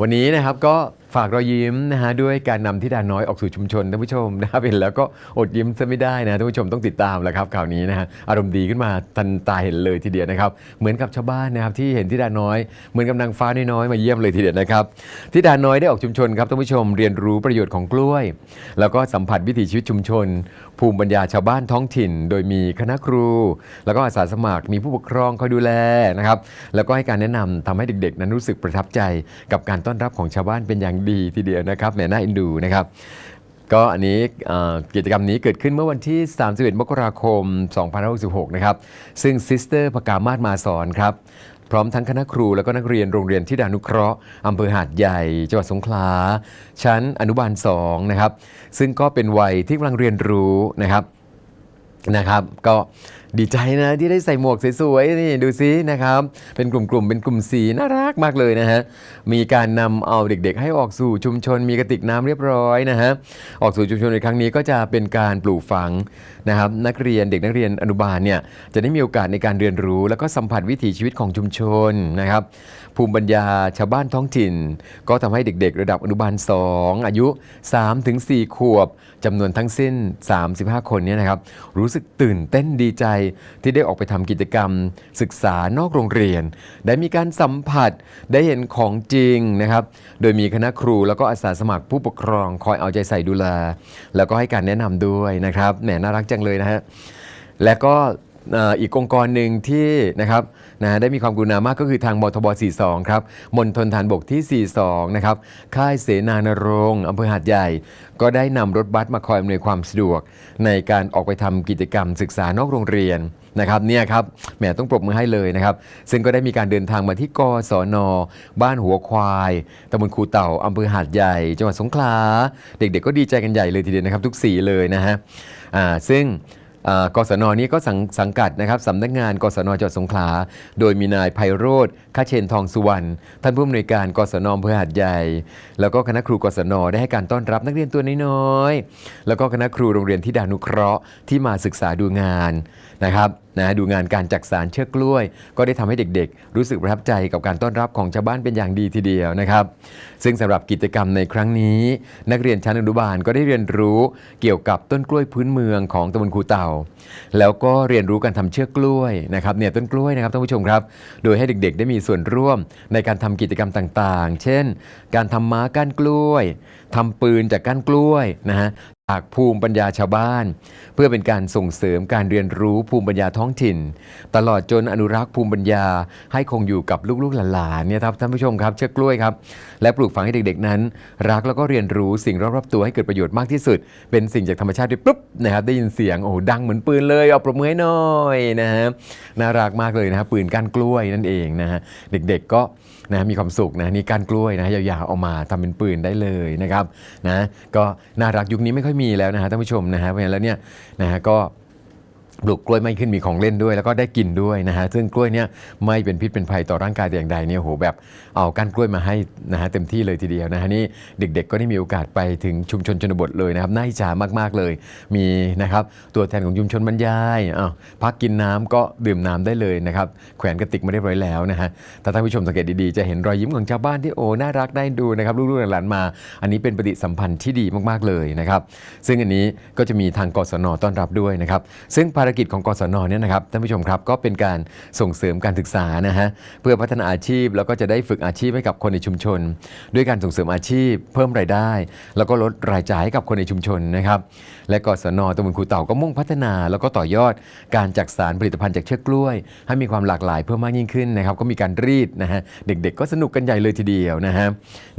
วันนี้นะครับก็ฝากรอยยิ้มนะฮะด้วยการนำที่ดาน้อยออกสู่ชุมชนท่านผู้ชมนะครับเห็นแล้วก็อดยิ้มซะไม่ได้นะท่านผู้ชมต้องติดตามแหล้วครับข่าวนี้นะฮะอารมณ์ดีขึ้นมาทันตาเห็นเลยทีเดียวนะครับเหมือนกับชาวบ้านนะครับที่เห็นที่ดาน้อยเหมือนกับนางฟ้าน้อยๆมาเยี่ยมเลยทีเดียวนะครับที่ดาน้อยได้ออกชุมชนครับท่านผู้ชมเรียนรู้ประโยชน์ของกล้วย แล้วก็สัมผัสวิถีชีวิตชุมชน ภูมิปัญญาชาวบ้านท้องถิ่น โดยมีคณะครู แล้วก็อาสาสมัครมีผู้ปกครองคอยดูแลนะครับแล้วก็ให้การแนะนำทำให้เด็กๆ นั้นรู้สึกประทับใจ กับการต้อนรับของชาวบ้านเป็นอย่างดีทีเดียวนะครับแหมน่าเอ็นดูนะครับ ก็อันนี้กิจกรรมนี้เกิดขึ้นเมื่อวันที่ 31 มกราคม 2566 นะครับ ซึ่งซิสเตอร์พกามาศมาสอนครับ พร้อมทั้งคณะครูแล้วก็นักเรียนโรงเรียนที่ดานุเคราะห์อำเภอหาดใหญ่ จังหวัดสงขลา ชั้นอนุบาล 2 นะครับ ซึ่งก็เป็นวัยที่กำลังเรียนรู้นะครับนะครับ ก็ดีใจนะที่ได้ใส่หมวกสวยๆนี่ดูซินะครับ เป็นกลุ่มๆเป็นกลุ่มสีน่ารักมากเลยนะฮะมีการนำเอาเด็กๆ ให้ออกสู่ชุมชนมีกระติกน้ำเรียบร้อยนะฮะออกสู่ชุมชนในครั้งนี้ก็จะเป็นการปลูกฝังนะครับนักเรียนเด็กนักเรียนอนุบาลเนี่ยจะได้มีโอกาสในการเรียนรู้ แล้วก็สัมผัสวิถีชีวิตของชุมชนนะครับภูมิปัญญาชาวบ้านท้องถิ่น ก็ทำให้เด็กๆ ระดับอนุบาล 2 อายุ 3-4 ขวบจำนวนทั้งสิ้น 35 คนเนี่ยนะครับรู้สึกตื่นเต้นดีใจที่ได้ออกไปทำกิจกรรม ศึกษานอกโรงเรียน ได้มีการสัมผัสได้เห็นของจริงนะครับ โดยมีคณะครูแล้วก็อาสาสมัครผู้ปกครองคอยเอาใจใส่ดูแลแล้วก็ให้การแนะนำด้วยนะครับแหมน่ารักจังเลยนะฮะและก็อีกองค์กรหนึ่งที่นะครับ นะได้มีความกรุณามากก็คือทางมทบ 42 ครับมณฑลฐานบกที่ 42 นะครับ ค่ายเสนานรงค์อำเภอหาดใหญ่ ก็ได้นำรถบัสมาคอยอำนวยความสะดวก ในการออกไปทำกิจกรรมศึกษานอกโรงเรียนนะครับเนี่ยครับแหมต้องปรบมือให้เลยนะครับ ซึ่งก็ได้มีการเดินทางมาที่กศนบ้านหัวควายตำบลคูเต่าอำเภอหาดใหญ่ จังหวัดสงขลาเด็กๆ ก็ดีใจกันใหญ่เลยทีเดียวนะครับ ทุกสีเลยนะฮะอ่าซึ่ง กศนนี้ก็สังสังกัดนะครับสำนักงานกศนจังหวัดสงขลา โดยมีนายไพโรธคาเชนทองสุวรรณท่านผู้อำนวยการกศนอำเภอหาดใหญ่ แล้วก็คณะครูกศนได้ให้การต้อนรับนักเรียนตัวน้อยๆแล้วก็คณะครูโรงเรียนที่ดานุเคราะห์ที่มาศึกษาดูงานนะครับ นะดูงานการจักสารเชือกกล้วย ก็ได้ทำให้เด็กๆ รู้สึกประทับใจกับการต้อนรับของชาวบ้านเป็นอย่างดีทีเดียวนะครับ ซึ่งสำหรับกิจกรรมในครั้งนี้ นักเรียนชั้นอนุบาลก็ได้เรียนรู้เกี่ยวกับต้นกล้วยพื้นเมืองของตำบลคูเต่า แล้วก็เรียนรู้การทำเชือกกล้วยนะครับเนี่ยต้นกล้วยนะครับท่านผู้ชมครับ โดยให้เด็กๆ ได้มีส่วนร่วมในการทำกิจกรรมต่างๆ เช่น การทำม้าก้านกล้วยทำปืนจากก้านกล้วยนะฮะ จากภูมิปัญญาชาวบ้าน เพื่อเป็นการส่งเสริมการเรียนรู้ภูมิปัญญาท้องถิ่น ตลอดจนอนุรักษ์ภูมิปัญญาให้คงอยู่กับลูกๆหลานๆเนี่ยครับท่านผู้ชมครับเชือกกล้วยครับ และปลูกฝังให้เด็กๆนั้น รักแล้วก็เรียนรู้สิ่งรอบๆตัวให้เกิดประโยชน์มากที่สุด เป็นสิ่งจากธรรมชาติด้วยปุ๊บนะครับได้ยินเสียงโอ้ดังเหมือนปืนเลยเอาปรบมือให้หน่อยนะฮะน่ารักมากเลยนะฮะปืนก้านกล้วยนั่นเองนะฮะเด็กๆก็นะมีความสุขนะนี่ก้านกล้วยนะยาวๆเอามาทำเป็นปืนได้เลยนะครับนะก็น่ารักยุคนี้ไม่ค่อยมีแล้วนะฮะท่านผู้ชมนะฮะเพราะฉะนั้นแล้วเนี่ยนะฮะก็ ปลูกกล้วยไม่ขึ้นมีของเล่นด้วย แล้วก็ได้กินด้วยนะฮะซึ่งกล้วยเนี่ยไม่เป็นพิษเป็นภัยต่อร่างกายแต่อย่างใดเนี่ยโหแบบเอาก้านกล้วยมาให้นะฮะเต็มที่เลยทีเดียวนะฮะนี่เด็กๆ ก็ได้มีโอกาสไปถึงชุมชนชนบทเลยนะครับน่าอิจฉามากๆเลย มีนะครับตัวแทนของชุมชนบรรยายอ้าวพักกินน้ำก็ดื่มน้ำได้เลยนะครับแขวนกระติกมาเรียบร้อยแล้วนะฮะถ้าท่านผู้ชมสังเกตดีๆจะเห็นรอยยิ้มของชาวบ้านที่โอ้น่ารักได้ดูนะครับลูกๆหลานๆมา อันนี้เป็นปฏิสัมพันธ์ที่ดีมากๆเลยนะครับซึ่งอันนี้ก็จะมีทางกศนต้อนรับด้วยนะครับซึ่งภารกิจของกศนเนี่ยนะครับท่านผู้ชมครับก็เป็นการส่งเสริมการศึกษานะฮะเพื่อพัฒนาอาชีพแล้วก็จะได้ฝึกอาชีพให้กับคนในชุมชน ด้วยการส่งเสริมอาชีพ เพิ่มรายได้ แล้วก็ลดรายจ่ายให้กับคนในชุมชนนะครับและกศนตำบลคูเต่าก็มุ่งพัฒนา แล้วก็ต่อยอดการจักสารผลิตภัณฑ์จากเชือกกล้วย ให้มีความหลากหลายเพิ่มมากยิ่งขึ้นนะครับก็มีการรีดนะฮะเด็กๆ ก็สนุกกันใหญ่เลยทีเดียวนะฮะ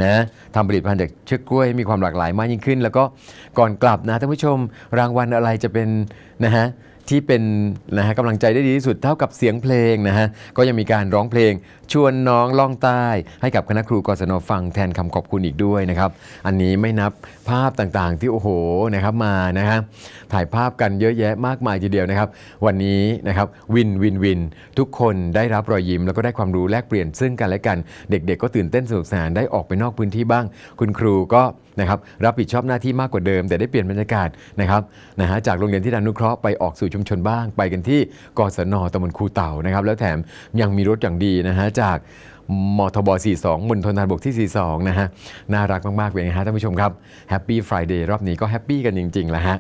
นะทำผลิตภัณฑ์จากเชือกกล้วยมีความหลากหลายมากยิ่งขึ้น แล้วก็ก่อนกลับนะท่านผู้ชมรางวัลอะไรจะเป็นนะฮะ ที่เป็นนะฮะกำลังใจได้ดีที่สุดเท่ากับเสียงเพลงนะฮะก็ยังมีการร้องเพลง ชวนน้องล่องใต้ ให้กับคณะครูกศนฟังแทนคำขอบคุณอีกด้วยนะครับอันนี้ไม่นับภาพต่างๆ ที่โอ้โหนะครับมานะฮะถ่ายภาพกันเยอะแยะมากมายทีเดียวนะครับ วันนี้นะครับวินวินวินทุกคนได้รับรอยยิ้ม แล้วก็ได้ความรู้แลกเปลี่ยนซึ่งกันและกัน เด็ก ๆ ก็ตื่นเต้นสนุกสนานได้ออกไปนอกพื้นที่บ้าง คุณครูก็นะครับรับผิดชอบหน้าที่มากกว่าเดิม แต่ได้เปลี่ยนบรรยากาศนะครับนะฮะจากโรงเรียนที่ดานุเคราะห์ไปออกสู่ชุมชุมชนบ้าง ไปกันที่กศนตำบลคูเต่านะครับ แล้วแถมยังมีรถอย่างดีนะฮะจากมทบ 42มณฑลทารบกที่ 42 นะฮะ น่ารักมาก ๆ เลยนะฮะท่านผู้ชมครับ แฮปปี้ฟรายเดย์รอบนี้ก็แฮปปี้กันจริง ๆ แล้วฮะ